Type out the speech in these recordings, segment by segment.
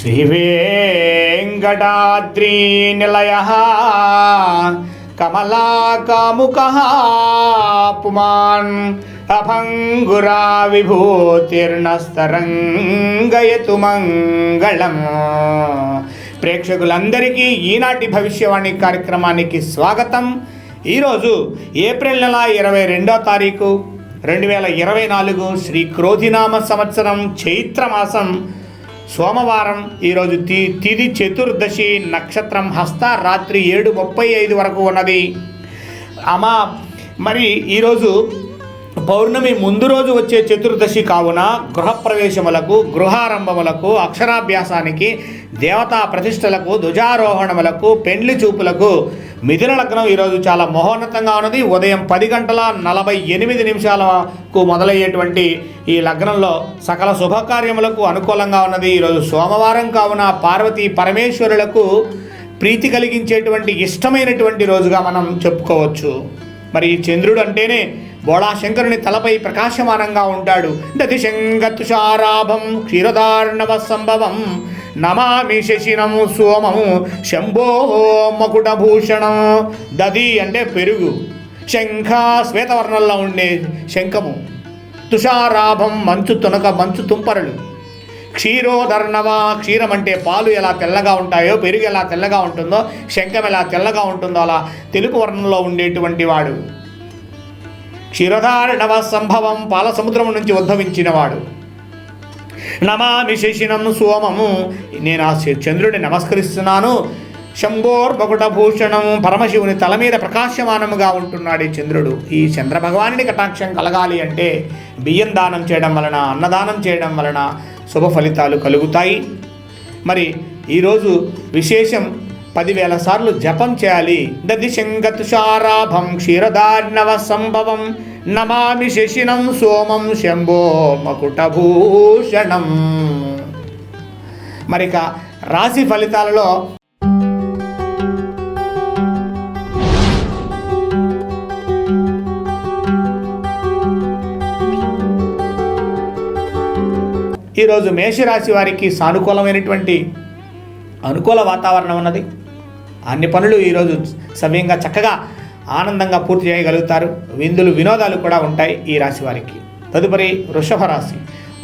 శ్రీవేంకటాద్రీనిలయ కమలాకాముక పుమాన్ అభంగురా విభూతిర్ణస్తరంగయతు మంగళం ప్రేక్షకులందరికీ ఈనాటి భవిష్యవాణి కార్యక్రమానికి స్వాగతం. ఈరోజు ఏప్రిల్ నెల ఇరవై రెండో తారీఖు రెండు వేల ఇరవై నాలుగు శ్రీ క్రోధినామ సంవత్సరం చైత్రమాసం సోమవారం ఈరోజు తి తిది చతుర్దశి నక్షత్రం హస్త రాత్రి ఏడు ముప్పై ఐదు వరకు ఉన్నది. అమా మరి ఈరోజు పౌర్ణమి ముందు రోజు వచ్చే చతుర్దశి కావున గృహప్రవేశములకు గృహారంభములకు అక్షరాభ్యాసానికి దేవతా ప్రతిష్టలకు ధ్వజారోహణములకు పెండ్లి చూపులకు మిథున లగ్నం ఈరోజు చాలా మహోన్నతంగా ఉన్నది. ఉదయం పది గంటల నలభై ఎనిమిది నిమిషాలకు మొదలయ్యేటువంటి ఈ లగ్నంలో సకల శుభకార్యములకు అనుకూలంగా ఉన్నది. ఈరోజు సోమవారం కావున పార్వతీ పరమేశ్వరులకు ప్రీతి కలిగించేటువంటి ఇష్టమైనటువంటి రోజుగా మనం చెప్పుకోవచ్చు. మరి చంద్రుడు అంటేనే బోళాశంకరుని తలపై ప్రకాశమానంగా ఉంటాడు. దతిశంగతుషారాభం క్షీరదార్ణవ సంభవం నమామి శశినము సోమము శంభో మకుటభూషణం దది అంటే పెరుగు. శంఖ శ్వేతవర్ణంలో ఉండే శంఖము. తుషారాభం మంచు తునక మంచు తుంపరలు. క్షీరోధర్ణవ క్షీరం అంటే పాలు ఎలా తెల్లగా ఉంటాయో పెరుగు ఎలా తెల్లగా ఉంటుందో శంఖం ఎలా తెల్లగా ఉంటుందో అలా తెలుపు వర్ణంలో ఉండేటువంటి వాడు. క్షీరధారణవ సంభవం పాల సముద్రం నుంచి ఉద్భవించినవాడు. నమామి శశినం సోమము నేను ఆ చంద్రుడిని నమస్కరిస్తున్నాను. శంభోర్భకుట భూషణం పరమశివుని తల మీద ప్రకాశమానముగా ఉంటున్నాడు ఈ చంద్రుడు. ఈ చంద్రభగవానుడి కటాక్షం కలగాలి అంటే బియ్యం దానం చేయడం వలన అన్నదానం చేయడం వలన శుభ ఫలితాలు కలుగుతాయి. మరి ఈరోజు విశేషం పదివేల సార్లు జపం చేయాలి. దది శంగతుషారాభం క్షీరదార్ణవ సంభవం. నమామి శశినం సోమం శంభో మకుటభూషణం. మరిక రాశి ఫలితాలలో ఈరోజు మేషరాశి వారికి సానుకూలమైనటువంటి అనుకూల వాతావరణం ఉన్నది. అన్ని పనులు ఈరోజు సమయంగా చక్కగా ఆనందంగా పూర్తి చేయగలుగుతారు. విందులు వినోదాలు కూడా ఉంటాయి ఈ రాశి వారికి. తదుపరి వృషభ రాశి.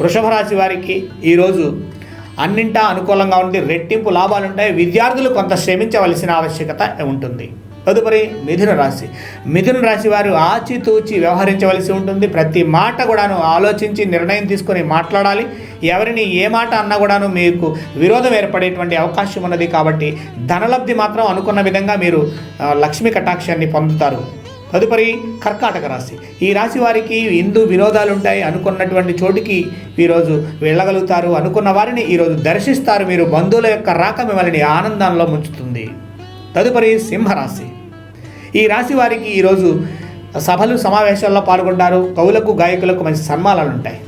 వృషభ రాశి వారికి ఈరోజు అన్నింటా అనుకూలంగా ఉండి రెట్టింపు లాభాలు ఉంటాయి విద్యార్థులు కొంత శ్రమించవలసిన ఆవశ్యకత ఉంటుంది. తదుపరి మిథున రాశి. మిథున రాశి వారు ఆచితూచి వ్యవహరించవలసి ఉంటుంది. ప్రతి మాట కూడాను ఆలోచించి నిర్ణయం తీసుకొని మాట్లాడాలి. ఎవరిని ఏ మాట అన్నా కూడాను మీకు విరోధం ఏర్పడేటువంటి అవకాశం ఉన్నది కాబట్టి ధనలబ్ధి మాత్రం అనుకున్న విధంగా మీరు లక్ష్మీ కటాక్షాన్ని పొందుతారు. తదుపరి కర్కాటక రాశి. ఈ రాశి వారికి ఇందు వినోదాలు ఉంటాయి. అనుకున్నటువంటి చోటికి ఈరోజు వెళ్ళగలుగుతారు. అనుకున్న వారిని ఈరోజు దర్శిస్తారు. మీరు బంధువుల యొక్క రాక మిమ్మల్ని ఆనందంలో ముంచుతుంది. తదుపరి సింహరాశి. ఈ రాశి వారికి ఈరోజు సభలు సమావేశాల్లో పాల్గొంటారు. కవులకు గాయకులకు మంచి సన్మానాలు ఉంటాయి.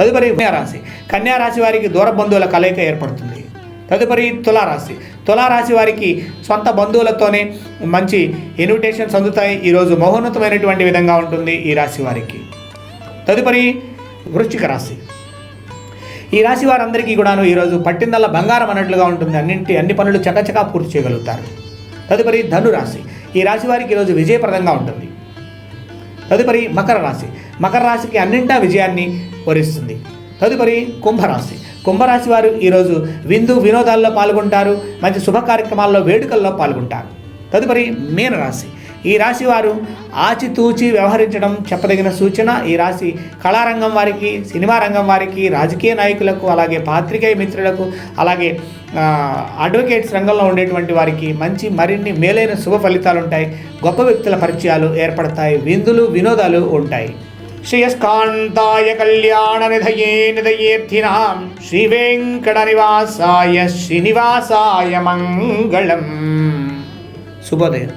తదుపరి కన్యారాశి. కన్యారాశి వారికి దూర బంధువుల కలయిక ఏర్పడుతుంది. తదుపరి తులారాశి. తులారాశి వారికి సొంత బంధువులతోనే మంచి ఇన్విటేషన్స్ అందుతాయి. ఈరోజు మహోన్నతమైనటువంటి విధంగా ఉంటుంది ఈ రాశి వారికి. తదుపరి వృశ్చిక రాశి. ఈ రాశి వారందరికీ కూడాను ఈరోజు పట్టిందల్లా బంగారం అన్నట్లుగా ఉంటుంది. అన్నింటి అన్ని పనులు చకచకా పూర్తి చేయగలుగుతారు. తదుపరి ధనురాశి. ఈ రాశి వారికి ఈరోజు విజయప్రదంగా ఉంటుంది. తదుపరి మకర రాశి. మకర రాశికి అన్నింటా విజయాన్ని వరిస్తుంది తదుపరి కుంభరాశి. కుంభరాశి వారు ఈరోజు విందు వినోదాల్లో పాల్గొంటారు మంచి శుభ కార్యక్రమాల్లో వేడుకల్లో పాల్గొంటారు. తదుపరి మీనరాశి. ఈ రాశి వారు ఆచితూచి వ్యవహరించడం చెప్పదగిన సూచన. ఈ రాశి కళారంగం వారికి సినిమా రంగం వారికి రాజకీయ నాయకులకు అలాగే పాత్రికేయ మిత్రులకు అలాగే అడ్వకేట్స్ రంగంలో ఉండేటువంటి వారికి మంచి మరిన్ని మేలైన శుభ ఫలితాలు ఉంటాయి. గొప్ప వ్యక్తుల పరిచయాలు ఏర్పడతాయి. విందులు వినోదాలు ఉంటాయి. శ్రేయస్కాంతాయ కళ్యాణ నిధయే నిధయేర్థినాం శ్రీ వెంకట నివాసాయ శ్రీనివాసాయ మంగళం. శుభోదయం.